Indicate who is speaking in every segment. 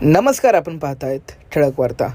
Speaker 1: नमस्कार आपण पाहत आहेत ठळक वार्ता.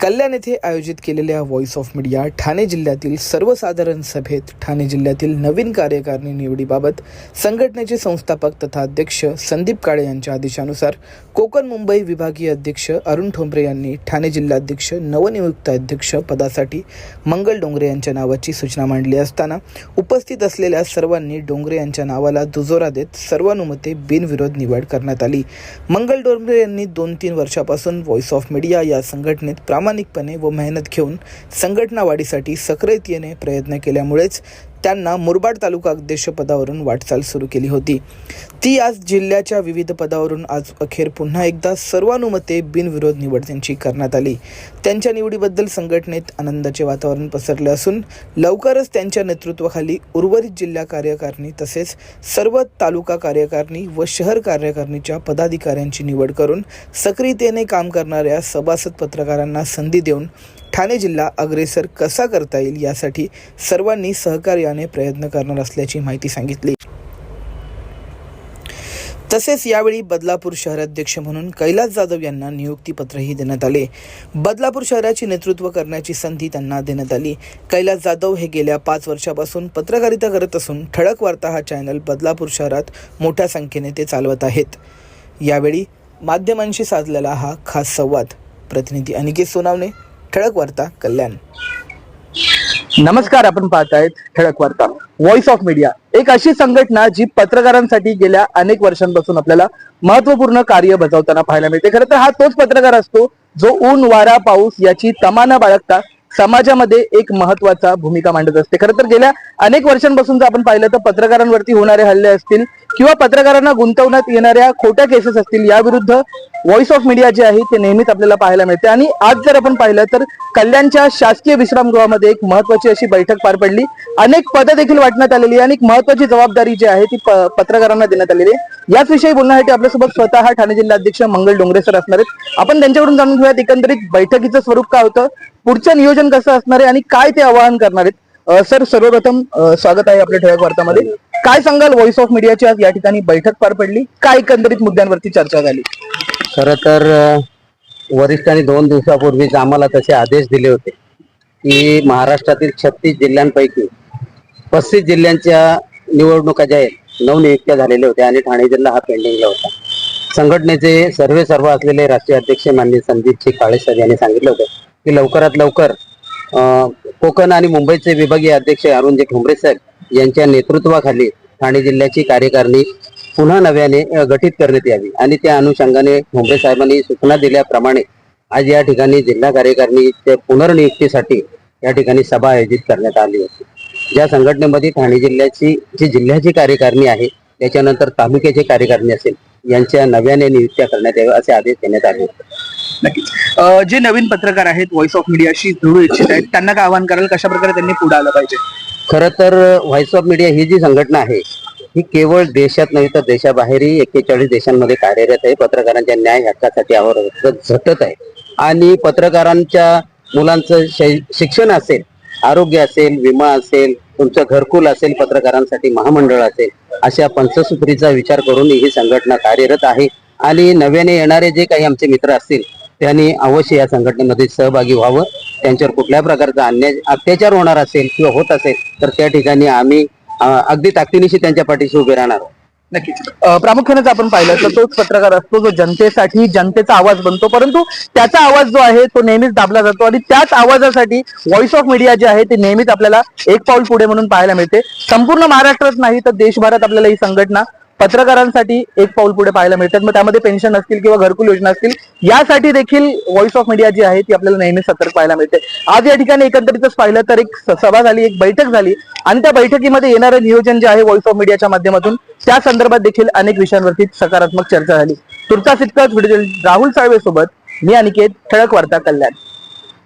Speaker 1: कल्याण येथे आयोजित केलेल्या व्हॉइस ऑफ मीडिया ठाणे जिल्ह्यातील सर्वसाधारण सभेत ठाणे जिल्ह्यातील नवीन कार्यकारिणी निवडीबाबत संघटनेचे संस्थापक तथा अध्यक्ष संदीप काळे यांच्या आदेशानुसार कोकण मुंबई विभागीय अध्यक्ष अरुण ठोंबरे यांनी ठाणे जिल्हाध्यक्ष नवनियुक्त अध्यक्ष पदासाठी मंगल डोंगरे यांच्या नावाची सूचना मांडली असताना उपस्थित असलेल्या सर्वांनी डोंगरे यांच्या नावाला दुजोरा देत सर्वानुमते बिनविरोध निवड करण्यात आली. मंगल डोंगरे यांनी दोन तीन वर्षापासून व्हॉइस ऑफ मीडिया या संघटनेत प्रामाणिकपणे व मेहनत घेऊन संघटना वाढीसाठी सक्रियतेने प्रयत्न केल्यामुळेच त्यांना मुरबाड तालुका अध्यक्षपदावरून वाटचाल सुरू केली होती. ती आज जिल्ह्याच्या विविध पदावरून आज अखेर पुन्हा एकदा सर्वानुमते बिनविरोध निवड त्यांची करण्यात आली. त्यांच्या निवडीबद्दल संघटनेत आनंदाचे वातावरण पसरले असून लवकरच त्यांच्या नेतृत्वाखाली उर्वरित जिल्हा कार्यकारिणी तसेच सर्व तालुका कार्यकारिणी व शहर कार्यकारिणीच्या पदाधिकाऱ्यांची निवड करून सक्रियतेने काम करणाऱ्या सभासद पत्रकारांना संधी देऊन ठाणे जिल्हा अग्रेसर कसा करता येईल यासाठी सर्वांनी सहकार्याने प्रयत्न करणार असल्याची माहिती सांगितली. तसेच यावेळी बदलापूर शहराध्यक्ष म्हणून कैलास जाधव यांना नियुक्तीपत्रही देण्यात आले. बदलापूर शहराचे नेतृत्व करण्याची संधी त्यांना देण्यात आली. कैलास जाधव हे गेल्या पाच वर्षापासून पत्रकारिता करत असून ठळक वार्ता हा चॅनल बदलापूर शहरात मोठ्या संख्येने ते चालवत आहेत. यावेळी माध्यमांशी साधलेला हा खास संवाद. प्रतिनिधी अनिकेत सोनावणे ठळक वार्ता कल्याण.
Speaker 2: नमस्कार आपण पाहतायत ठळक वार्ता. व्हॉइस ऑफ मीडिया एक अशी संघटना जी पत्रकारांसाठी गेल्या अनेक वर्षांपासून आपल्याला महत्त्वपूर्ण कार्य बजावताना पाहायला मिळते. खरं तर हा तोच पत्रकार असतो जो ऊन वारा पाऊस याची तमाना बाळगता समाजामध्ये एक महत्त्वाचा भूमिका मांडत असते. खरं तर गेल्या अनेक वर्षांपासून जर आपण पाहिलं तर पत्रकारांवरती होणारे हल्ले असतील किंवा पत्रकारांना गुंतवण्यात येणाऱ्या खोट्या केसेस असतील याविरुद्ध व्हॉइस ऑफ मीडिया जे आहे ते नेहमीच आपल्याला पाहायला मिळते. आणि आज जर आपण पाहिलं तर कल्याणच्या शासकीय विश्रामगृहामध्ये एक महत्वाची अशी बैठक पार पडली. अनेक पदं देखील वाटण्यात आलेली आहे आणि एक महत्वाची जबाबदारी जी आहे ती पत्रकारांना देण्यात आलेली आहे. याच विषयी बोलण्यासाठी आपल्यासोबत स्वतः ठाणे जिल्हाध्यक्ष मंगल डोंगरे सर असणार आहेत. आपण त्यांच्याकडून जाणून घेऊयात एकंदरीत बैठकीचं स्वरूप काय होतं पुढचं नियोजन कसं असणार आहे आणि काय ते आवाहन करणार आहेत. सर सर्वप्रथम स्वागत आहे आपल्या ठळक वार्तामध्ये. काय सांगाल व्हॉइस ऑफ मीडियाची आज या ठिकाणी बैठक पार पडली? काय एकंदरीत मुद्द्यांवरती चर्चा झाली?
Speaker 3: खर तर वरिष्ठांनी दोन दिवसापूर्वीच आम्हाला तसे आदेश दिले होते की महाराष्ट्रातील छत्तीस जिल्ह्यांपैकी पस्तीस जिल्ह्यांच्या निवडणुका ज्या आहेत नवनियुक्त्या झालेल्या होत्या आणि ठाणे जिल्हा हा पेंडिंगला होता. संघटनेचे सर्वे सर्व असलेले राष्ट्रीय अध्यक्ष माननीय संदीपजी काळे सर यांनी सांगितलं होतं की लवकरात लवकर कोकण आणि मुंबईचे विभागीय अध्यक्ष अरुणजी ठोंबरे साहेब यांच्या नेतृत्वाखाली ठाणे जिल्ह्याची कार्यकारिणी पुन्हा नव्याने गठीत करण्यात यावी. आणि त्या अनुषंगाने ठोंबरे साहेबांनी सूचना दिल्याप्रमाणे आज या ठिकाणी जिल्हा कार्यकारिणीच्या पुनर्नियुक्तीसाठी या ठिकाणी सभा आयोजित करण्यात आली होती. ज्या संघटनेमध्ये ठाणे जिल्ह्याची जी जिल्ह्याची कार्यकारिणी आहे त्याच्यानंतर तालुक्याची कार्यकारिणी असेल यांच्या नव्याने नियुक्त्या करण्यात याव्या असे आदेश देण्यात आले होते.
Speaker 2: नक्कीच. जे नवीन पत्रकार आहेत व्हॉइस ऑफ मीडियाशी जुळू इच्छित आहेत त्यांना काय आवाहन कराल? कशा प्रकारे त्यांनी पुढे आलं पाहिजे?
Speaker 3: खरं तर व्हॉइस ऑफ मीडिया ही जी संघटना आहे ही केवळ देशात नाही तर देशाबाहेरही एक्केचाळीस देशांमध्ये कार्यरत आहे. पत्रकारांच्या न्याय हक्कासाठी आवर झटत आहे. आणि पत्रकारांच्या मुलांचं शै- शिक्षण असेल आरोग्य असेल विमा असेल तुमचं घरकुल असेल पत्रकारांसाठी महामंडळ असेल अशा पंचसूत्रीचा विचार करून ही संघटना कार्यरत आहे. आणि नव्याने येणारे जे काही आमचे मित्र असतील त्यांनी अवश्य या संघटनेमध्ये सहभागी व्हावं. त्यांच्यावर कुठल्या प्रकारचा अन्याय अत्याचार होणार असेल किंवा होत असेल तर त्या ठिकाणी आम्ही अगदी ताकदीनिशी त्यांच्या पाठीशी उभे राहणार
Speaker 2: नक्कीच. प्रामुख्यानेच आपण पाहिलं तर तोच पत्रकार असतो जो जनतेसाठी जनतेचा आवाज बनतो. परंतु त्याचा आवाज जो आहे तो नेहमीच दाबला जातो आणि त्याच आवाजासाठी व्हॉइस ऑफ मीडिया जे आहे ते नेहमीच आपल्याला एक पाऊल पुढे म्हणून पाहायला मिळते. संपूर्ण महाराष्ट्रात नाही तर देशभरात आपल्याला ही संघटना पत्रकारांसाठी एक पाऊल पुढे पाहायला मिळतात. मग त्यामध्ये पेन्शन असतील किंवा घरकुल योजना असतील यासाठी देखील व्हॉइस ऑफ मीडिया जी आहे ती आपल्याला नेहमी सतर्क पाहायला मिळते. आज या ठिकाणी एकंदरीतच पाहिलं तर एक सभा झाली एक बैठक झाली आणि त्या बैठकीमध्ये येणारं नियोजन जे आहे व्हॉइस ऑफ मीडियाच्या माध्यमातून त्या संदर्भात देखील अनेक विषयांवरती सकारात्मक चर्चा झाली. तुर्तास इतकंच व्हिडिओ राहुल साळवे सोबत मी अनिकेत ठळक वार्ता कल्याण.